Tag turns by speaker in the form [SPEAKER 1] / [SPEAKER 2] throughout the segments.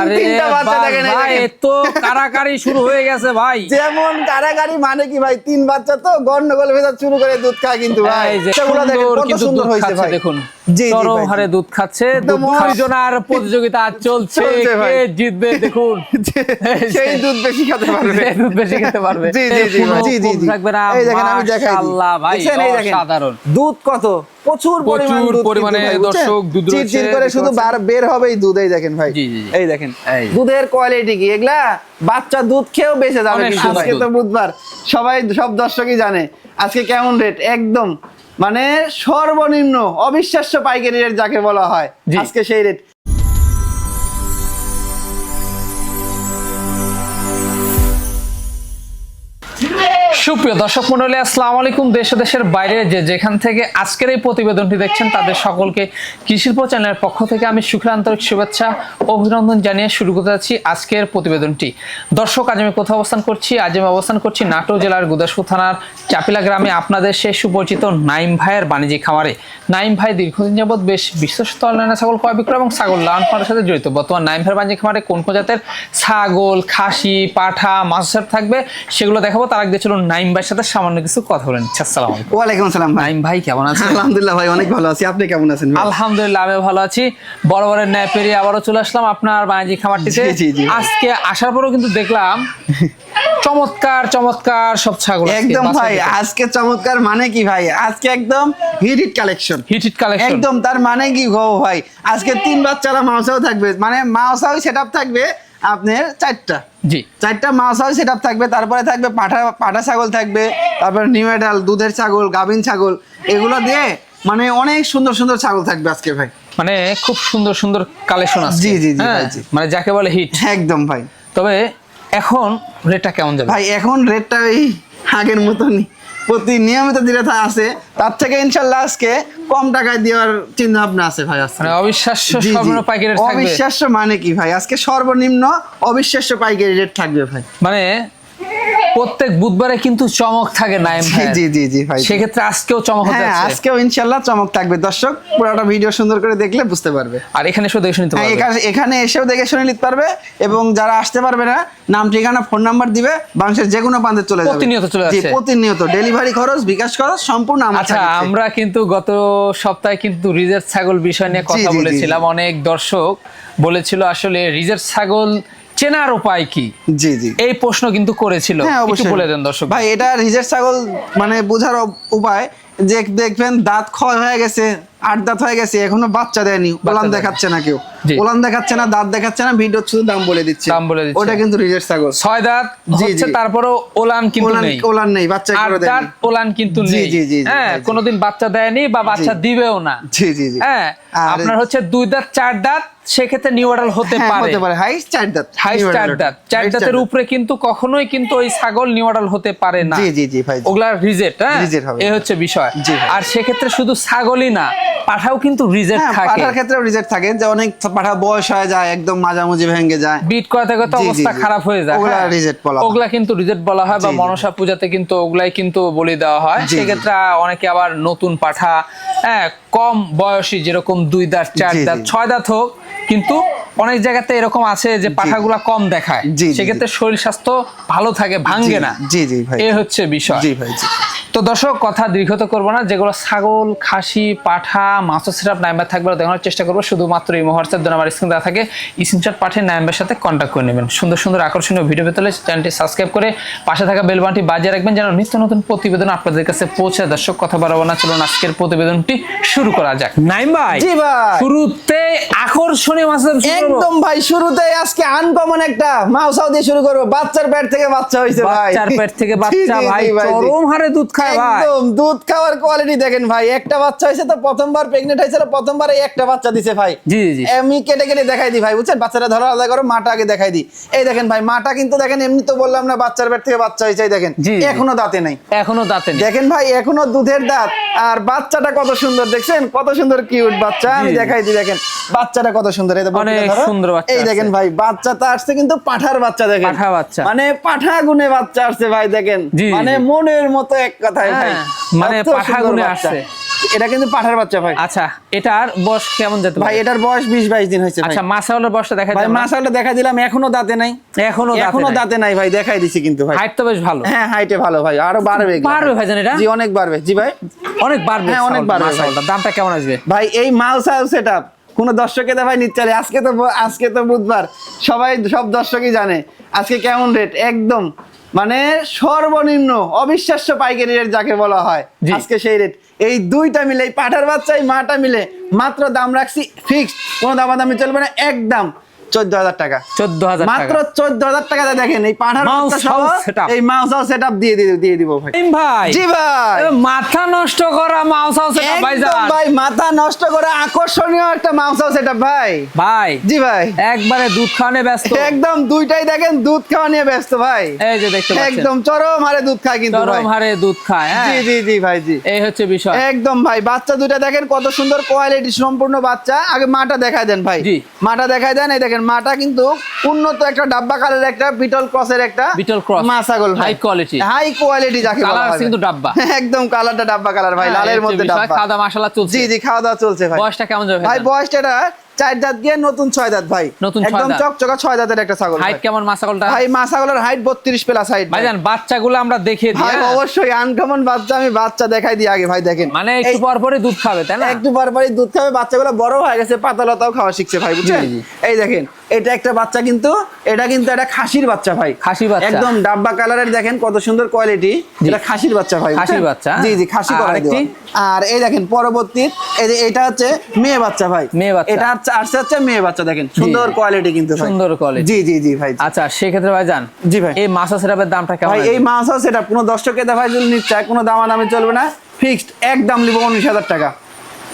[SPEAKER 1] আরে
[SPEAKER 2] তিনটা বাচ্চা দেখেন এই
[SPEAKER 1] ভাই
[SPEAKER 2] দেখেন।
[SPEAKER 1] এ তো কারাকারি শুরু হয়ে গেছে ভাই।
[SPEAKER 2] যেমন কারাগারি মানে কি ভাই? তিন বাচ্চা তো গন্ডগোল ভেতর শুরু করে দুধ খায় কিন্তু ভাই। সেগুলো দেখেন কত সুন্দর হয়েছে
[SPEAKER 1] খাচ্ছে
[SPEAKER 2] ভাই।
[SPEAKER 1] দেখুন।
[SPEAKER 2] জি, জি
[SPEAKER 1] চরম হারে দুধ খাচ্ছে দুধ খাওয়ার প্রতিযোগিতা চলছে কে জিতবে দেখুন।
[SPEAKER 2] সেই দুধ বেশি খেতে পারবে।
[SPEAKER 1] দুধ বেশি খেতে পারবে।
[SPEAKER 2] জি জি জি জি জি
[SPEAKER 1] থাকবে না
[SPEAKER 2] এই দেখেন আমি দেখাই।
[SPEAKER 1] ভাই
[SPEAKER 2] দুধ কত? প্রচুর পরিমাণ
[SPEAKER 1] দর্শক দুধ
[SPEAKER 2] চিরচির করে শুধু বার বের হবেই দুধ এই দেখেন ভাই। এই দেখেন দুধের কোয়ালিটি কি? এগুলা বাচ্চা দুধ খেয়েও বেঁচে যাবে আজকে তো বুধবার। সবাই সব দর্শকই জানে আজকে কেমন রেট একদম। মানে সর্বনিম্ন অবিশ্বাস্য পাইকারি রেট যাকে বলা হয়। আজকে সেই রেট
[SPEAKER 1] সুপ্রিয় দর্শক মন্ডলী, আসসালামু আলাইকুম। দেশ দেশের বাইরে যে যেখান থেকে আজকের এই প্রতিবেদনটি দেখছেন, তাদের সকলকে কৃষিল্প চ্যানেলের পক্ষ থেকে আমি সুখের আন্তরিক শুভেচ্ছা অভিনন্দন জানিয়ে শুরু করতে যাচ্ছি আজকের প্রতিবেদনটি। দর্শক, আজ আমি কোথাও অবস্থান করছি? আজ আমি অবস্থান করছি নাটোর জেলার গুদাসপুর থানার চাপিলা গ্রামে আপনাদের সেই সুপরিচিত নাইম ভাইয়ের বাণিজ্যিক খামারে। নাইম ভাই দীর্ঘদিন যাবৎ বেশ বিশ্বস্ত অনলাইনে ছাগল ক্রয় বিক্রয় এবং ছাগল লালন পালনের সাথে জড়িত। বর্তমান নাইম ভাইয়ের বাণিজ্যিক খামারে কোন কোন জাতের ছাগল, খাসি, পাঠা, মাছের থাকবে সেগুলো দেখাবো। তার আগে ছিল নাইম ভাইয়ের সাথে সামান্য কিছু কথা বলেন আসসালাম আলাইকুম।
[SPEAKER 2] ওয়ালাইকুম আসসালাম ভাই।
[SPEAKER 1] নাইম ভাই কেমন আছেন?
[SPEAKER 2] আলহামদুলিল্লাহ ভাই অনেক ভালো আছি। আপনি কেমন আছেন
[SPEAKER 1] আলহামদুলিল্লাহ আমি ভালো আছি। বড় বড় ন্যায় পেরিয়ে আবারও চলে আসলাম আপনার বাণিজ্যিক খামারটিতে। আজকে আসার পরেও কিন্তু দেখলাম চমৎকার চমৎকার সব ছাগল
[SPEAKER 2] একদম ভাই আজকে চমৎকার মানে কি ভাই? আজকে একদম hit hit collection
[SPEAKER 1] hit hit collection
[SPEAKER 2] একদম তার মানে কি গো ভাই? আজকে তিন বাচ্চারা মাউসাও থাকবে মানে মাউসাও সেট থাকবে আপনার চারটা।
[SPEAKER 1] জি।
[SPEAKER 2] চারটা মাউসাও সেট থাকবে তারপরে থাকবে পাঠা পাঠা ছাগল থাকবে তারপরে নিউ এডাল দুধের ছাগল গাভিন ছাগল এগুলো দিয়ে মানে অনেক সুন্দর সুন্দর ছাগল থাকবে আজকে ভাই।
[SPEAKER 1] মানে খুব সুন্দর সুন্দর কালেকশন আছে
[SPEAKER 2] জি, জি, জি,
[SPEAKER 1] হ্যাঁ?
[SPEAKER 2] জি।
[SPEAKER 1] মানে যাকে বলে হিট
[SPEAKER 2] একদম ভাই।
[SPEAKER 1] তবে এখন রেটটা কেমন যাবে?
[SPEAKER 2] ভাই এখন রেটটা ওই আগের মতনই। প্রতি নিয়মিত দিলে আছে। তার থেকে ইনশাল্লাহ আজকে কম টাকায় দেওয়ার চিন্তা ভাবনা আছে ভাই আজকে।
[SPEAKER 1] মানে অবিশ্বাস্য। সর্বনিম্ন পাইকারি
[SPEAKER 2] অবিশ্বাস্য মানে কি ভাই? আজকে সর্বনিম্ন অবিশ্বাস্য পাইকারি রেট থাকবে ভাই।
[SPEAKER 1] মানে প্রত্যেক বুধবারে কিন্তু চমক থাকে নাইম
[SPEAKER 2] জি জি জি জি ভাই।
[SPEAKER 1] সেক্ষেত্রে আজকেও চমক হতে
[SPEAKER 2] হ্যাঁ
[SPEAKER 1] যাচ্ছে।
[SPEAKER 2] আজকেও ইনশাল্লাহ চমক থাকবে। দর্শক পুরোটা ভিডিও সুন্দর করে দেখলে বুঝতে পারবে।
[SPEAKER 1] আর এখানে শুধু দেখে নিতে
[SPEAKER 2] হ্যাঁ
[SPEAKER 1] পারবে।
[SPEAKER 2] এখানে- এসেও দেখে শুনে নিতে পারবে এবং যারা আসতে পারবে না নাম ঠিকানা ফোন নাম্বার দিবে বাংলাদেশের যে কোনো প্রান্তে চলে যাবে।
[SPEAKER 1] প্রতিনিয়ত চলে আসছে।
[SPEAKER 2] প্রতিনিয়ত। ডেলিভারি খরচ বিকাশ খরচ সম্পূর্ণ আমার
[SPEAKER 1] আচ্ছা আমরা কিন্তু গত সপ্তাহে কিন্তু রিজার্ভ ছাগল বিষয় নিয়ে কথা বলেছিলাম। অনেক দর্শক বলেছিল আসলে রিজার্ভ ছাগল চেনার উপায় কি?
[SPEAKER 2] জি জি।
[SPEAKER 1] এই প্রশ্ন কিন্তু করেছিল।
[SPEAKER 2] হ্যাঁ
[SPEAKER 1] একটু
[SPEAKER 2] অবশ্যই।
[SPEAKER 1] বলে দেন দর্শক
[SPEAKER 2] ভাই এটা রিজের ছাগল মানে বোঝার উপায় যে দেখবেন দাঁত ক্ষয় হয়ে গেছে আট দাঁত হয়ে গেছে এখনও বাচ্চা দেয়নি ওলান দেখাচ্ছে না কেউ। ওলান দেখাচ্ছে না দাঁত দেখাচ্ছে না ভিডিও শুধু দাম বলে দিচ্ছে।
[SPEAKER 1] দাম বলে দিচ্ছে।
[SPEAKER 2] ওটা কিন্তু রিজের ছাগল।
[SPEAKER 1] ছয় দাঁত
[SPEAKER 2] জি,
[SPEAKER 1] হচ্ছে
[SPEAKER 2] জি।
[SPEAKER 1] তারপরেও ওলান কিন্তু নেই।
[SPEAKER 2] ওলান নেই বাচ্চা
[SPEAKER 1] আট দাঁত ওলান কিন্তু নেই।
[SPEAKER 2] জি, জি, জি,
[SPEAKER 1] হ্যাঁ কোনোদিন বাচ্চা দেয়নি বা বাচ্চা দিবেও না।
[SPEAKER 2] জি জি জি।
[SPEAKER 1] হ্যাঁ আপনার হচ্ছে দুই দাঁত চার দাঁত সেক্ষেত্রে নিউ অর্ডার হতে
[SPEAKER 2] হ্যাঁ,
[SPEAKER 1] পারে।
[SPEAKER 2] হতে পারে। হাইস্ট চার দাঁত
[SPEAKER 1] হাই চার দাঁত। চার দাঁতের উপরে কিন্তু কখনোই কিন্তু ওই ছাগল নিউডাল হতে পারে না।
[SPEAKER 2] জি জি জি ভাই।
[SPEAKER 1] ওগুলা রিজেক্ট হ্যাঁ। এই হচ্ছে বিষয়।
[SPEAKER 2] ভাই।
[SPEAKER 1] আর সেক্ষেত্রে শুধু ছাগলই না পাঠাও কিন্তু রিজেক্ট
[SPEAKER 2] হ্যাঁ
[SPEAKER 1] থাকে
[SPEAKER 2] পাঠার ক্ষেত্রেও রিজেক্ট থাকে যে অনেক পাঠা বয়স হয়ে যায় একদম মাঝামাঝি ভেঙে যায়
[SPEAKER 1] বিট করাতে করতে অবস্থা খারাপ হয়ে যায়
[SPEAKER 2] ওগুলা
[SPEAKER 1] হ্যাঁ।
[SPEAKER 2] reject বলা
[SPEAKER 1] ওগুলা কিন্তু রিজেক্ট বলা হয় বা। মনসা পূজাতে কিন্তু ওগুলাই কিন্তু বলি দেওয়া হয়। সেক্ষেত্রে অনেকে আবার নতুন পাঠা হ্যাঁ কম বয়সী যেরকম দুই দাঁত চার। দাঁত ছয় দাঁত হোক কিন্তু অনেক জায়গাতে এরকম আছে যে পাঠাগুলা কম দেখায়। সেক্ষেত্রে শরীর স্বাস্থ্য ভালো থাকে ভাঙ্গে না।
[SPEAKER 2] জি, জি, ভাই।
[SPEAKER 1] এ হচ্ছে বিষয়।
[SPEAKER 2] জি ভাই
[SPEAKER 1] তো দর্শক কথা দীর্ঘত করব না। যেগুলো ছাগল খাসি পাঠা মাছ সেটআপ নাম্বার থাকবে দেখানোর চেষ্টা করব। শুধুমাত্র এই হোয়াটসঅ্যাপ দেন আমার স্ক্রিন দেওয়া থাকে। স্ক্রিনশট পাঠিয়ে নাম্বার সাথে কন্ট্যাক্ট করে নেবেন। সুন্দর সুন্দর আকর্ষণীয় ভিডিও পেতে চ্যানেলটি সাবস্ক্রাইব করে পাশে থাকা বেলবানটি বাজিয়ে রাখবেন যেন নিত্য নতুন প্রতিবেদন আপনাদের কাছে পৌঁছে দর্শক কথা বাড়াবো না। চলুন আজকের প্রতিবেদনটি শুরু করা যাক। নাইম ভাই
[SPEAKER 2] জি ভাই। একদম ভাই শুরুতে আজকে আনকমন একটা মাউসাও দিয়ে শুরু করব। বাচ্চার পেট থেকে বাচ্চা ভাই।
[SPEAKER 1] বাচ্চার পেট থেকে বাচ্চা ভাই। চরম হারে দুধ খায় ভাই।
[SPEAKER 2] একদম দুধ খাওয়ার কোয়ালিটি দেখেন ভাই। একটা বাচ্চা তো প্রথমবার একটা বাচ্চা দিছে ভাই।
[SPEAKER 1] জি, জি।
[SPEAKER 2] আমি কেটে কেটে দেখাই দিই ভাই বুঝছেন? বাচ্চাটা ধরো আলাদা করো মাটা আগে দেখাই দিই। এই দেখেন ভাই মাটা কিন্তু দেখেন এমনি তো বললাম না বাচ্চার পেট থেকে বাচ্চা হয়েছে এই দেখেন। এখনও দাঁতে নাই।
[SPEAKER 1] এখনও দাঁতে নেই।
[SPEAKER 2] দেখেন ভাই এখনও দুধের দাঁত। আর বাচ্চাটা কত সুন্দর দেখছেন? কত সুন্দর কিউট বাচ্চা। আমি দেখাই দিই দেখেন। বাচ্চাটা কত সুন্দর।
[SPEAKER 1] অনেক সুন্দর বাচ্চা
[SPEAKER 2] এই দেখেন ভাই বাচ্চাটা আসছে কিন্তু পাঠার বাচ্চা দেখেন।
[SPEAKER 1] পাঠা বাচ্চা।
[SPEAKER 2] মানে পাঠা গুনে বাচ্চা আসছে ভাই দেখেন। মানে মনের মতো এক কথায় ভাই।
[SPEAKER 1] হ্যাঁ, মানে পাঠা গুনে আসছে।
[SPEAKER 2] এটা কিন্তু পাঠার বাচ্চা ভাই।
[SPEAKER 1] আচ্ছা এটার বয়স কেমন যেতে
[SPEAKER 2] ভাই এটার বয়স দিন হয়েছে
[SPEAKER 1] আচ্ছা বয়সটা দেখা
[SPEAKER 2] ভাই
[SPEAKER 1] যায়
[SPEAKER 2] মাসালটা দেখা দিলাম এখনও দাঁতে নাই। এখনও
[SPEAKER 1] এখনও
[SPEAKER 2] দাঁতে নাই ভাই দেখাই দিছি কিন্তু ভাই।
[SPEAKER 1] হাইট তো বেশ ভালো।
[SPEAKER 2] হ্যাঁ হাইটে ভালো ভাই আরও বাড়বে।
[SPEAKER 1] বাড়বে ভাইজান এটা?
[SPEAKER 2] জি অনেক বাড়বে। জি ভাই?
[SPEAKER 1] অনেক বাড়বে
[SPEAKER 2] হ্যাঁ, অনেক বাড়বে
[SPEAKER 1] দামটা কেমন আসবে?
[SPEAKER 2] ভাই এই মাল সাল সেট আপ কোনো দর্শকে ভাই নিচ্ছে রে আজকে তো আজকে তো বুধবার। সবাই সব দর্শকই জানে। আজকে কেমন রেট একদম মানে সর্বনিম্ন অবিশ্বাস্য পাইকারি রেট যাকে বলা হয়। আজকে সেই রেট এই দুইটা মিলে এই পাঠার বাচ্চা এই মাটা মিলে মাত্র দাম রাখছি ফিক্সড কোনো দামাদামি চলবে না একদম। চোদ্দ হাজার টাকা।
[SPEAKER 1] চোদ্দ হাজার
[SPEAKER 2] মাত্র চোদ্দ হাজার টাকাতে দেখেন এই পাঠার। এই মাউস হাউস সেট দিয়ে দিয়ে দিব ভাই।
[SPEAKER 1] ভাই।
[SPEAKER 2] জি ভাই।
[SPEAKER 1] মাথা নষ্ট করা মাউস হাউস
[SPEAKER 2] ভাই মাথা নষ্ট করে আকর্ষণীয় একটা মাংস সেটা ভাই।
[SPEAKER 1] ভাই।
[SPEAKER 2] জি ভাই।
[SPEAKER 1] একবারে দুধ খাওয়ানে ব্যস্ত।
[SPEAKER 2] একদম দুইটাই দেখেন দুধ খাওয়া নিয়ে ব্যস্ত ভাই।
[SPEAKER 1] এই যে দেখতে পাচ্ছেন।
[SPEAKER 2] একদম চরম হারে দুধ খায় কিন্তু
[SPEAKER 1] চরম হারে দুধ খায় হ্যাঁ।
[SPEAKER 2] জি জি জি ভাই জি।
[SPEAKER 1] এই হচ্ছে বিষয়।
[SPEAKER 2] একদম ভাই বাচ্চা দুইটা দেখেন কত সুন্দর কোয়ালিটি সম্পূর্ণ বাচ্চা। আগে মাটা দেখায় দেন ভাই।
[SPEAKER 1] জি।
[SPEAKER 2] মাটা দেখায় দেন এই দেখেন মাটা কিন্তু উন্নত একটা ডাব্বা কালের একটা বিটল ক্রসের একটা
[SPEAKER 1] বিটল ক্রস
[SPEAKER 2] মা ছাগল ভাই।
[SPEAKER 1] হাই কোয়ালিটি
[SPEAKER 2] হাই কোয়ালিটি যাকে বলা হয়
[SPEAKER 1] কিন্তু ডাব্বা।
[SPEAKER 2] একদম কালারটা ডাব্বা কালার ভাই লালের মধ্যে ডাব্বা।
[SPEAKER 1] খাওয়া দাওয়া মাশাআল্লাহ চলছে।
[SPEAKER 2] জি জি খাওয়া দাওয়া চলছে ভাই।
[SPEAKER 1] বয়সটা কেমন যাবে
[SPEAKER 2] ভাই বয়সটা চার দাঁত দিয়ে নতুন ছয় দাঁত ভাই
[SPEAKER 1] নতুন
[SPEAKER 2] একদম। চকচকা ছয় দাঁতের একটা ছাগল
[SPEAKER 1] হাইট
[SPEAKER 2] ভাই।
[SPEAKER 1] কেমন মাসাকলটা
[SPEAKER 2] ভাই মা ছাগলের হাইট বত্রিশ প্লাস হাইট
[SPEAKER 1] ভাইজান বাচ্চাগুলো আমরা দেখিয়ে দিই
[SPEAKER 2] ভাই
[SPEAKER 1] হ্যাঁ?
[SPEAKER 2] অবশ্যই আনকমন বাচ্চা আমি বাচ্চা দেখাই দিই আগে ভাই দেখেন
[SPEAKER 1] মানে একটু পর পরই দুধ খাবে তাই না
[SPEAKER 2] একটু পর পরই দুধ খাবে বাচ্চাগুলো বড় হয়ে গেছে পাতা লতাও খাওয়া শিখছে ভাই বুঝছেন। এই দেখেন এটা একটা বাচ্চা কিন্তু এটা কিন্তু একটা খাসির বাচ্চা ভাই।
[SPEAKER 1] খাসির বাচ্চা।
[SPEAKER 2] একদম ডাব্বা কালারের দেখেন কত সুন্দর কোয়ালিটি। এটা খাসির বাচ্চা ভাই
[SPEAKER 1] খাসির বাচ্চা,
[SPEAKER 2] জি জি খাসি
[SPEAKER 1] আর?
[SPEAKER 2] দেওয়া। আর এই দেখেন পরবর্তী এই যে এটা হচ্ছে মেয়ে বাচ্চা ভাই।
[SPEAKER 1] মেয়ে বাচ্চা।
[SPEAKER 2] এটা হচ্ছে আসছে হচ্ছে মেয়ে বাচ্চা দেখেন সুন্দর কোয়ালিটি কিন্তু ভাই।
[SPEAKER 1] সুন্দর quality।
[SPEAKER 2] জি জি জি ভাই।
[SPEAKER 1] আচ্ছা সেক্ষেত্রে ভাইজান
[SPEAKER 2] জি ভাই।
[SPEAKER 1] এই মাসা সেরাপের দামটা কেমন
[SPEAKER 2] ভাই এই মাছ সেটা কোনো দর্শকের দেখায় যদি নিচ্ছে কোনো দামাদামি চলবে না। ফিক্সড একদম নিবো উনিশ হাজার টাকা।